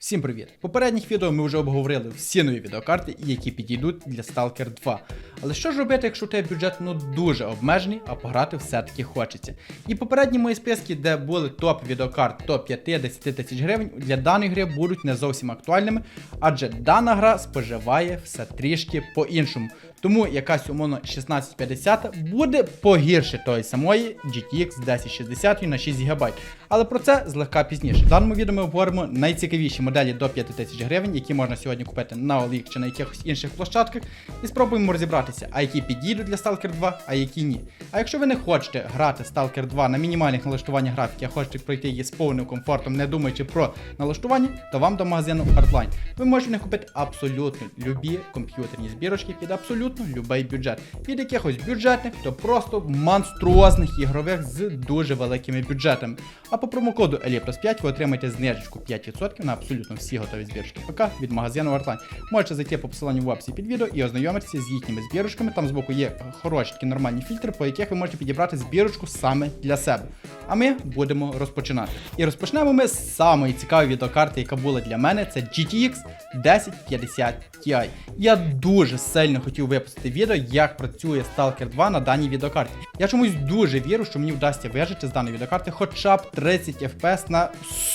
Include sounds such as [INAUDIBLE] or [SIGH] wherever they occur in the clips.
Всім привіт! Попередніх відео ми вже обговорили всі нові відеокарти, які підійдуть для Stalker 2. Але що ж робити, якщо у тебе бюджет ну дуже обмежений, а пограти все-таки хочеться? І попередні мої списки, де були топ відеокарт до 5-10 тисяч гривень, для даної гри будуть не зовсім актуальними, адже дана гра споживає все трішки по-іншому. Тому якась умовно 1650 буде погірше тої самої GTX 1060 на 6 ГБ. Але про це злегка пізніше. В даному відео ми обговоримо найцікавіші моделі до 5000 гривень, які можна сьогодні купити на OLX чи на якихось інших площадках, і спробуємо розібратися, а які підійдуть для Stalker 2, а які ні. А якщо ви не хочете грати Stalker 2 на мінімальних налаштуваннях графіки, а хочете пройти її з повним комфортом, не думаючи про налаштування, то вам до магазину Hardline. Ви можете купити абсолютно любі комп'ютерні збірочки під абсолютно любий бюджет. Від якихось бюджетних до просто монструозних ігрових з дуже великими бюджетами. А по промокоду Elipros 5 ви отримаєте знижечку 5% на абсолютно всі готові збірочки ПК від магазину Hardline. Можете зайти по посиланню в описі під відео і ознайомитися з їхніми збірочками. Там збоку є хороші такі нормальні фільтри, по яких ви можете підібрати збірочку саме для себе. А ми будемо розпочинати. І розпочнемо ми з самої цікавої відеокарти, яка була для мене, це GTX 1050 Ti. Я дуже сильно хотів випустити відео, як працює Stalker 2 на даній відеокарті. Я чомусь дуже вірю, що мені вдасться вижити з даної відеокарти хоча б 30 FPS на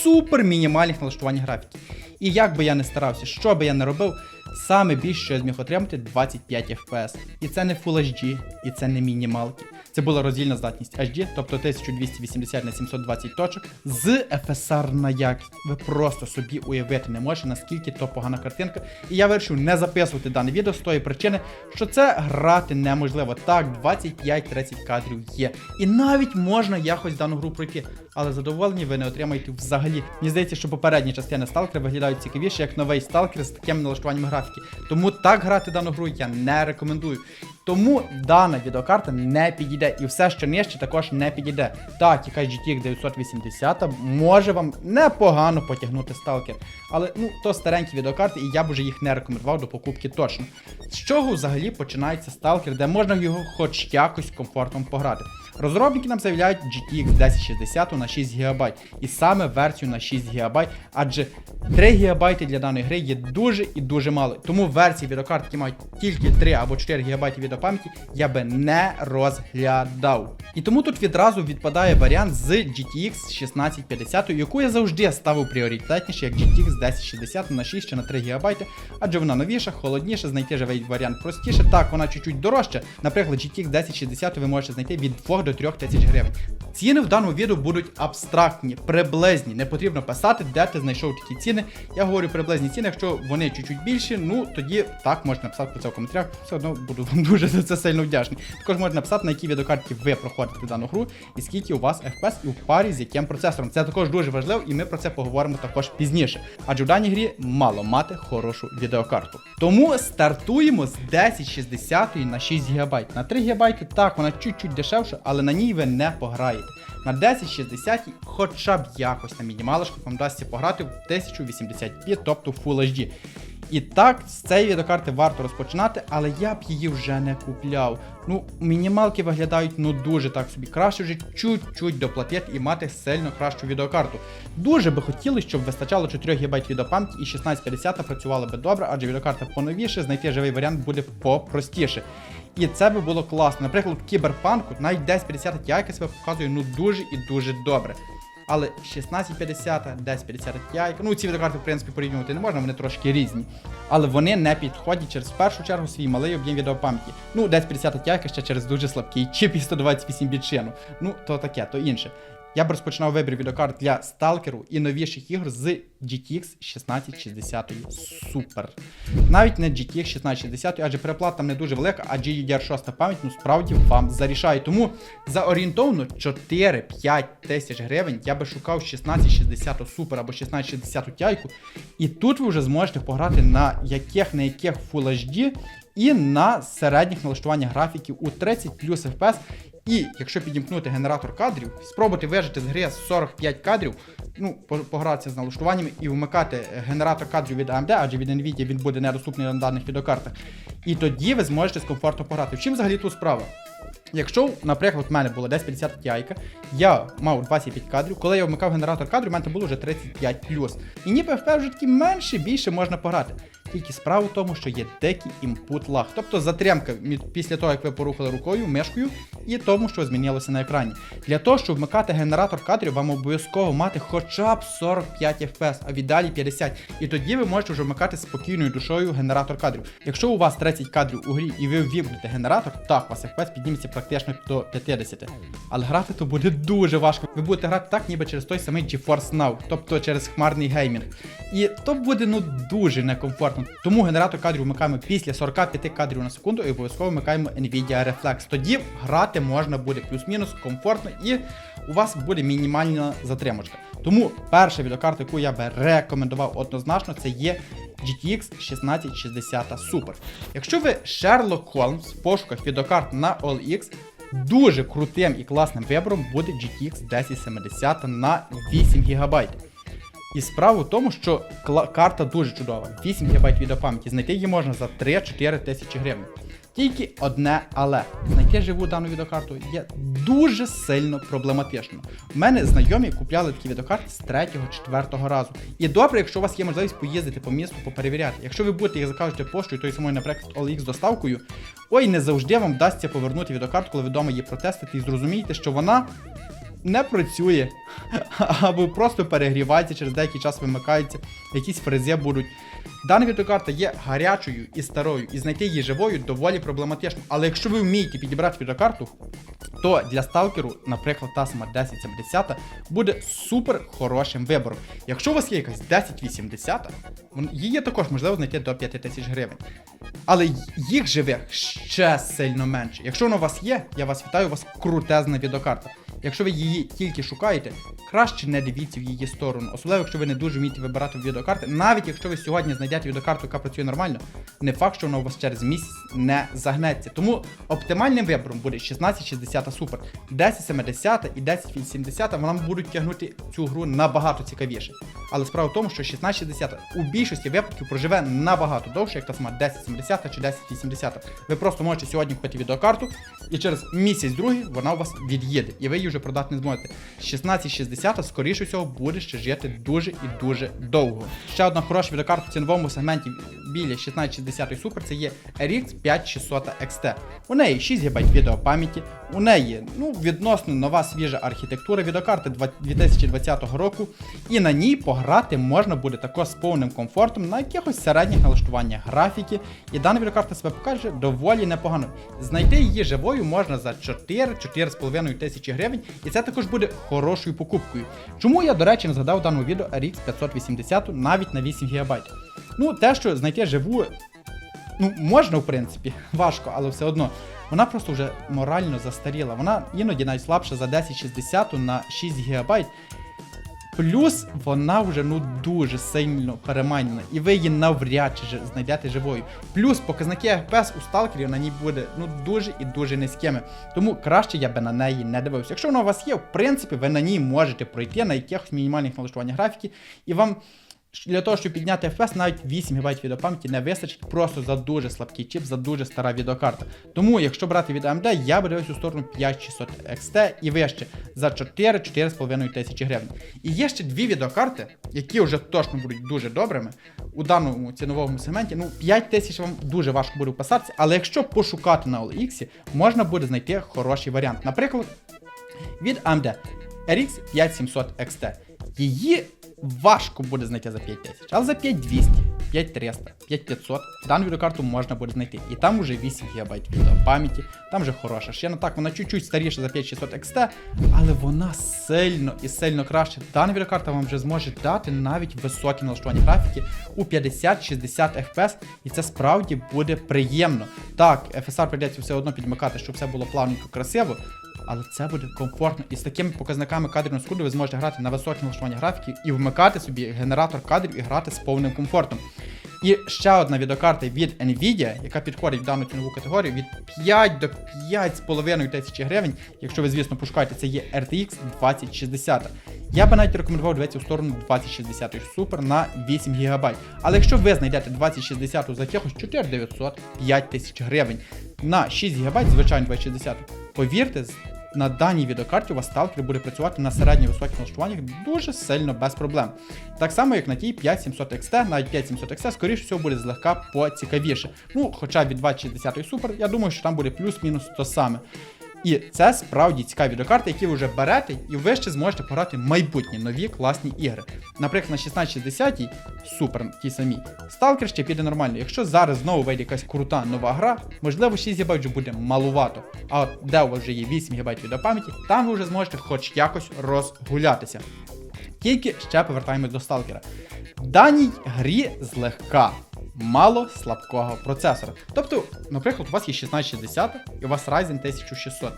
супер мінімальних налаштуваннях графіки. І як би я не старався, що би я не робив, саме більше, що я зміг отримати 25 FPS. І це не Full HD, і це не мінімалки. Це була роздільна здатність HD, тобто 1280 на 720 точок з FSR на якість. Ви просто собі уявити не можете, наскільки то погана картинка. І я вирішив не записувати дане відео з тої причини, що це грати неможливо. Так, 25-30 кадрів є. І навіть можна якось дану гру пройти, але задоволення ви не отримаєте взагалі. Мені здається, що попередні частини Stalker виглядають цікавіше, як новий Stalker з такими налаштуваннями графіки. Тому так грати дану гру я не рекомендую. Тому дана відеокарта не підійде, і все, що нижче, також не підійде. Так, якась GTX 980 може вам непогано потягнути сталкер. Але ну то старенькі відеокарти, і я б уже їх не рекомендував до покупки точно. З чого взагалі починається сталкер, де можна його хоч якось комфортно пограти? Розробники нам заявляють GTX 1060 на 6 ГБ, і саме версію на 6 ГБ, адже 3 ГБ для даної гри є дуже і дуже мало. Тому версії відеокарт, які мають тільки 3 або 4 ГБ відеопам'яті, я би не розглядав. І тому тут відразу відпадає варіант з GTX 1650, яку я завжди ставив пріоритетніше, як GTX 1060 на 6 чи на 3 ГБ, адже вона новіша, холодніша, знайти живий варіант простіше. Так, вона чуть-чуть дорожча. Наприклад, GTX 1060 ви можете знайти від 2 до 3 тисяч гривень. Ціни в даному відео будуть абстрактні, приблизні. Не потрібно писати, де ти знайшов такі ціни. Я говорю приблизні ціни, якщо вони чуть-чуть більші, ну тоді так можна написати про це в коментарях. Все одно буду вам [LAUGHS] дуже за це сильно вдячний. Також можна написати, на якій відеокарті ви проходите дану гру, і скільки у вас FPS і в парі з яким процесором. Це також дуже важливо, і ми про це поговоримо також пізніше. Адже в даній грі мало мати хорошу відеокарту. Тому стартуємо з 1060 на 6 ГБ. На 3 ГБ так, вона чуть-чуть дешевша, але на ній ви не пограєте. На 1060 хоча б якось на мінімалочках вам вдасться пограти в 1080p, тобто Full HD. І так, з цієї відеокарти варто розпочинати, але я б її вже не купляв. Ну, мінімалки виглядають ну дуже так собі. Краще вже чуть-чуть доплатити і мати сильно кращу відеокарту. Дуже би хотілося, щоб вистачало 4 ГБ відеопам'яті і 1650 працювала би добре, адже відеокарта поновіше, знайти живий варіант буде попростіше. І це би було класно. Наприклад, в кіберпанку навіть 1050 Ti себе показує ну дуже і дуже добре. Але 1650, 1050 Ti, ну ці відеокарти, в принципі, порівнювати не можна, вони трошки різні. Але вони не підходять через першу чергу свій малий об'єм відеопам'яті. Ну, 1050 Ti ще через дуже слабкий чіп і 128 біт шину. Ну, то таке, то інше. Я б розпочинав вибір відеокарт для сталкеру і новіших ігор з GTX 1660 Super. Навіть не GTX 1660, адже переплата там не дуже велика, а GDDR6 пам'ять ну справді вам зарішає. Тому за орієнтовно 4-5 тисяч гривень я би шукав 1660 Super або 1660 Ti. І тут ви вже зможете пограти на яких на яких Full HD і на середніх налаштуваннях графіки у 30 плюс FPS. І якщо підімкнути генератор кадрів, спробувати вижити з гри 45 кадрів, ну, погратися з налаштуваннями і вмикати генератор кадрів від AMD, адже від Nvidia він буде недоступний на даних відеокартах. І тоді ви зможете з комфортно пограти. В чим взагалі тут справа? Якщо, наприклад, в мене було 1050 Ti, я мав 25 кадрів, коли я вмикав генератор кадрів, у мене було вже 35 І ніби FP вже таки менше, більше можна пограти. Тільки справа в тому, що є дикий імпут лаг, тобто затримка після того, як ви порухали рукою, мишкою, і тому, що змінилося на екрані. Для того, щоб вмикати генератор кадрів, вам обов'язково мати хоча б 45 FPS, а в ідеалі 50. І тоді ви можете вже вмикати спокійною душою генератор кадрів. Якщо у вас 30 кадрів у грі і ви ввімкнете генератор, так, у вас FPS підніметься практично до 50. Але грати то буде дуже важко. Ви будете грати так, ніби через той самий GeForce Now, тобто через хмарний геймінг. І то буде ну дуже некомфортно. Тому генератор кадрів вмикаємо після 45 кадрів на секунду і обов'язково вмикаємо Nvidia Reflex. Тоді грати можна буде плюс-мінус комфортно і у вас буде мінімальна затримочка. Тому перша відеокарта, яку я би рекомендував однозначно, це є GTX 1660 Super. Якщо ви Sherlock Holmes в пошуках відеокарт на OLX, дуже крутим і класним вибором буде GTX 1070 на 8 ГБ. І справа в тому, що кла- карта дуже чудова. 8 ГБ відеопам'яті. Знайти її можна за 3-4 тисячі гривень. Тільки одне але знайти живу дану відеокарту є дуже сильно проблематично. У мене знайомі купляли такі відеокарти з 3-4 разу. І добре, якщо у вас є можливість поїздити по місту, поперевіряти. Якщо ви будете їх закажете поштою, тою самою, наприклад, OLX доставкою, ой, не завжди вам вдасться повернути відеокарту, коли ви вдома її протестите і зрозумієте, що вона не працює, [LAUGHS] або просто перегрівається, через деякий час вимикається, якісь фрези будуть. Дана відеокарта є гарячою і старою, і знайти її живою доволі проблематично. Але якщо ви вмієте підібрати відеокарту, то для сталкеру, наприклад, та сама 1070 буде супер хорошим вибором. Якщо у вас є якась 1080, її також можливо знайти до 5000 гривень. Але їх живих ще сильно менше. Якщо вона у вас є, я вас вітаю, у вас крутезна відеокарта. Якщо ви її тільки шукаєте, краще не дивіться в її сторону, особливо якщо ви не дуже вмієте вибирати відеокарти. Навіть якщо ви сьогодні знайдете відеокарту, яка працює нормально, не факт, що вона у вас через місяць не загнеться. Тому оптимальним вибором буде 1660 Super. 1070 і 1080 вона будуть тягнути цю гру набагато цікавіше. Але справа в тому, що 1660 у більшості випадків проживе набагато довше, як та сама 1070 чи 1080. Ви просто можете сьогодні купити відеокарту, і через місяць-другий вона у вас від'їде, і ви її вже продати не зможете. 1660 скоріше всього буде ще жити дуже і дуже довго. Ще одна хороша відеокарта в ціновому сегменті біля 1660 Super це є RX 5600 XT. У неї 6 ГБ відеопам'яті, у неї ну, відносно нова свіжа архітектура відеокарти 2020 року, і на ній пограти можна буде також з повним комфортом на якихось середніх налаштуваннях графіки, і дана відеокарта себе покаже доволі непогано. Знайти її живою можна за 4-4,5 тисячі гривень, і це також буде хорошою покупкою. Чому я, до речі, не згадав в даному відео RX 580 навіть на 8 ГБ. Ну, те, що знайти живу Ну, можна, в принципі, [LAUGHS] важко, але все одно. Вона просто вже морально застаріла. Вона іноді навіть слабша за 1060 на 6 ГБ. Плюс вона вже ну дуже сильно переманена, і ви її навряд чи знайдете живою. Плюс показники FPS у сталкерів на ній буде ну дуже і дуже низькими. Тому краще я би на неї не дивився. Якщо вона у вас є, в принципі, ви на ній можете пройти на якихось мінімальних налаштуваннях графіки, і вам для того, щоб підняти FPS, навіть 8 ГБ відеопам'яті не вистачить просто за дуже слабкий чіп, за дуже стара відеокарта. Тому, якщо брати від AMD, я би дивився у сторону 5600 XT і вище за 4-4,5 тисячі гривень. І є ще дві відеокарти, які вже точно будуть дуже добрими у даному ціновому сегменті. Ну, 5 тисяч вам дуже важко буде вписатися, але якщо пошукати на OLX, можна буде знайти хороший варіант. Наприклад, від AMD RX 5700 XT. Її важко буде знайти за 5000, але за 5200, 5300, 5500 дану відеокарту можна буде знайти. І там вже 8 ГБ відеопам'яті, там вже хороша шина. Так, вона чуть-чуть старіша за 5600 XT, але вона сильно і сильно краще. Дана відеокарта вам вже зможе дати навіть високі налаштування графіки у 50-60 FPS, і це справді буде приємно. Так, FSR прийдеться все одно підмикати, щоб все було плавненько красиво. Але це буде комфортно. І з такими показниками кадрів скуду ви зможете грати на високі налаштування графіки і вмикати собі генератор кадрів і грати з повним комфортом. І ще одна відеокарта від Nvidia, яка підходить в дану цінову категорію від 5 до 5,5 тисячі гривень. Якщо ви, звісно, пошукаєте, це є RTX 2060. Я би навіть рекомендував дивитися в сторону 2060 Super на 8 ГБ. Але якщо ви знайдете 2060 за якихось 4900 5 тисяч гривень на 6 ГБ, звичайно 2060, Повірте, на даній відеокарті у вас сталкер буде працювати на середньо високих налаштуваннях дуже сильно без проблем. Так само, як на тій 5700 XT, навіть 5700 XT, скоріше всього, буде злегка поцікавіше. Ну, хоча від 2060 Super, я думаю, що там буде плюс-мінус то саме. І це справді цікаві відеокарти, які ви вже берете, і ви ще зможете пограти майбутні нові класні ігри. Наприклад, на 1660 супер ті самі. Сталкер ще піде нормально. Якщо зараз знову вийде якась крута нова гра, можливо 6 ГБ буде малувато. А от де у вас вже є 8 ГБ відеопам'яті, там ви вже зможете хоч якось розгулятися. Тільки ще повертаємось до сталкера. Даній грі злегка. Мало слабкого процесора. Тобто, наприклад, у вас є 1660 і у вас Ryzen 1600.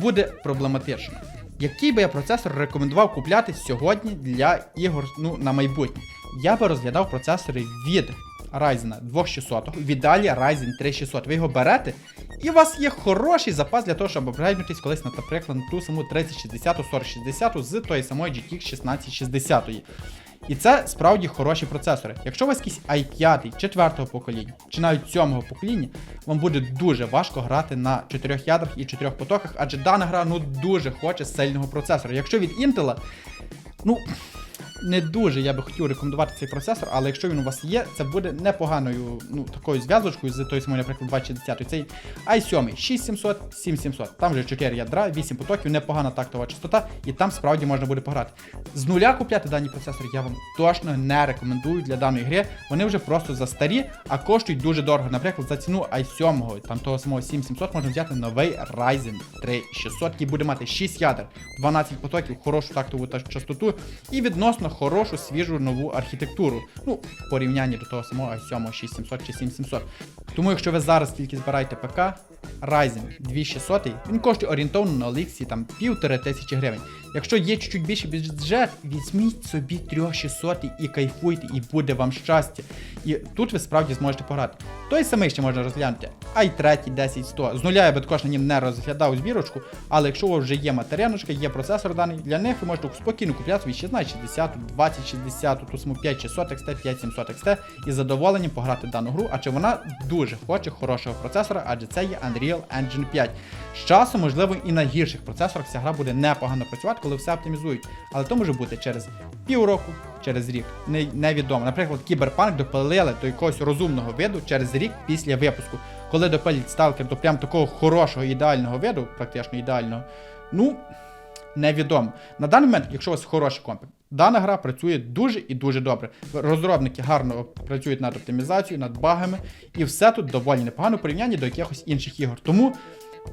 Буде проблематично. Який би я процесор рекомендував купляти сьогодні для ігор ну, на майбутнє? Я би розглядав процесори від Ryzen 2600, в ідеалі Ryzen 3600. Ви його берете, і у вас є хороший запас для того, щоб апгрейднутись колись, на, наприклад, на ту саму 3060, 4060 з тої самої GTX 1660. І це справді хороші процесори. Якщо у вас якийсь i5 четвертого покоління, чи навіть сьомого покоління, вам буде дуже важко грати на чотирьох ядрах і чотирьох потоках, адже дана гра ну дуже хоче сильного процесора. Якщо від Intel, ну. Не дуже я би хотів рекомендувати цей процесор, але якщо він у вас є, це буде непоганою ну, такою зв'язочкою з той самої, наприклад, 2060. Цей i7 6700, 7700. Там вже 4 ядра, 8 потоків, непогана тактова частота, і там справді можна буде пограти. З нуля купляти дані процесори я вам точно не рекомендую для даної гри. Вони вже просто застарі, а коштують дуже дорого. Наприклад, за ціну i7, там того самого 7700 можна взяти новий Ryzen 3600, який буде мати 6 ядер, 12 потоків, хорошу тактову частоту і відносно хорошу свіжу нову архітектуру. Ну, в порівнянні до того самого i7 6700 чи 7700. Тому, якщо ви зараз тільки збираєте ПК, Ryzen 2600, він коштує орієнтовно на Оліксі там півтори тисячі гривень. Якщо є чуть-чуть більший бюджет, візьміть собі 3600 і кайфуйте, і буде вам щастя. І тут ви справді зможете пограти. Той самий ще можна розглянути. i3 10100. З нуля я би також на нім не розглядав збірочку, але якщо у вас вже є матеріаночка, є процесор даний, для них ви можете спокійно купляти собі 1660, 2060, ту саму 5600 XT, 5700 XT і задоволенням пограти дану гру, адже вона дуже хоче хорошого процесора, адже це є Unreal Engine 5. З часом, можливо, і на гірших процесорах ця гра буде непогано працювати, коли все оптимізують. Але то може бути через півроку, через рік. Не, невідомо. Наприклад, кіберпанк допилили до якогось розумного виду через рік після випуску. Коли допилять сталкер до прям такого хорошого ідеального виду, практично ідеального, ну. Невідомо. На даний момент, якщо у вас хороший комп'ютер, дана гра працює дуже і дуже добре. Розробники гарно працюють над оптимізацією, над багами, і все тут доволі непогано в порівнянні до якихось інших ігор. Тому,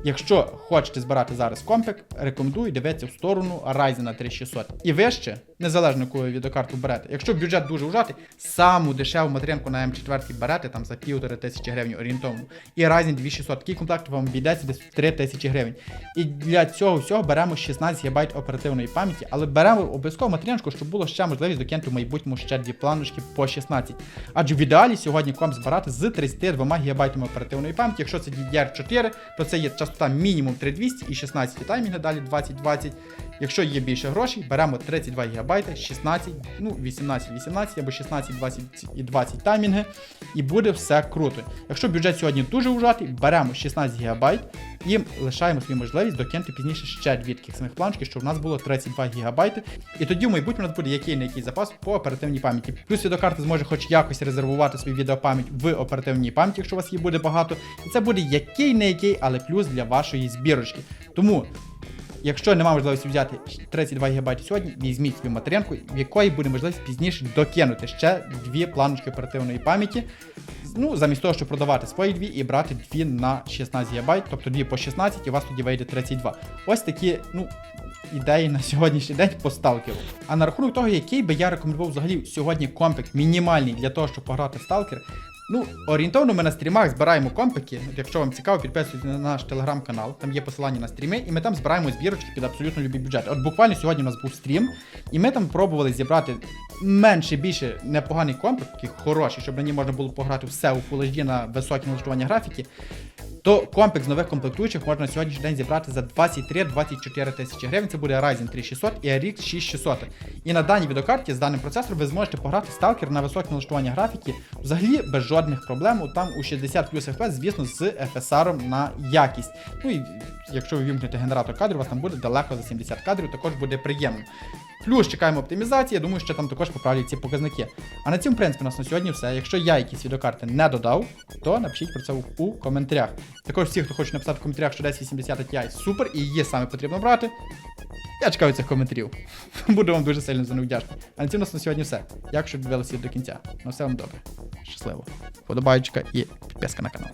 якщо хочете збирати зараз компік, рекомендую дивитися в сторону Ryzen 3600. І вище, незалежно яку ви відеокарту берете. Якщо бюджет дуже ужатий, саму дешеву материнку на М4 берете там за півтори тисячі гривень орієнтовно. І Ryzen 2600. Такий комплект вам обійдеться десь в 3 тисячі гривень. І для цього всього беремо 16 ГБ оперативної пам'яті, але беремо обов'язково материнку, щоб було ще можливість докинути в майбутньому ще дві планочки по 16. Адже в ідеалі сьогодні комп збирати з 32 ГБ оперативної пам'яті. Якщо це DDR4, то це є частота мінімум 3200 і 16 таймінги, далі 2020. Якщо є більше грошей, беремо 32 ГБ, 16, ну 18, 18 або 16, 20 і 20 таймінги, і буде все круто. Якщо бюджет сьогодні дуже ужатий, беремо 16 ГБ і лишаємо собі можливість докинути пізніше ще таких самих планочки, щоб у нас було 32 ГБ. І тоді в майбутньому у нас буде який не який запас по оперативній пам'яті. Плюс відеокарта зможе хоч якось резервувати свою відеопам'ять в оперативній пам'яті, якщо у вас її буде багато. І це буде який не який, але плюс для вашої збірочки. Тому. Якщо немає можливості взяти 32 ГБ сьогодні, візьміть собі материнку, в якої буде можливість пізніше докинути ще дві планочки оперативної пам'яті. Ну, замість того, щоб продавати свої дві і брати дві на 16 ГБ, тобто дві по 16, і у вас тоді вийде 32. Ось такі, ну. Ідеї на сьогоднішній день по сталкеру. А на рахунок того, який би я рекомендував взагалі сьогодні компік мінімальний для того, щоб пограти сталкер, Ну, орієнтовно ми на стрімах збираємо компики. Якщо вам цікаво, підписуйтесь на наш телеграм-канал, там є посилання на стріми, і ми там збираємо збірочки під абсолютно любі бюджет. От буквально сьогодні у нас був стрім, і ми там пробували зібрати менше більше непоганий компик, такий хороший, щоб ній можна було пограти все у Full HD на високі налаштування графіки. То комплекс нових комплектуючих можна на сьогоднішній день зібрати за 23-24 тисячі гривень. Це буде Ryzen 3600 і RX 6600. І на даній відеокарті з даним процесором ви зможете пограти Stalker на високе налаштування графіки взагалі без жодних проблем. Там у 60 плюс FPS, звісно, з FSR на якість. Ну і якщо ви вімкнете генератор кадрів, у вас там буде далеко за 70 кадрів, також буде приємно. Плюс чекаємо оптимізації, я думаю, що там також поправлять ці показники. А на цьому, в принципі, у нас на сьогодні все. Якщо я якісь відеокарти не додав, то напишіть про це у, коментарях. Також всі, хто хоче написати в коментарях, що 1080 Ti супер і її саме потрібно брати. Я чекаю цих коментарів. [LAUGHS] Буду вам дуже сильно за них вдячний. А на цьому у нас на сьогодні все. Якщо дивилися до кінця. На все вам добре. Щасливо. Подобаючка і підписка на канал.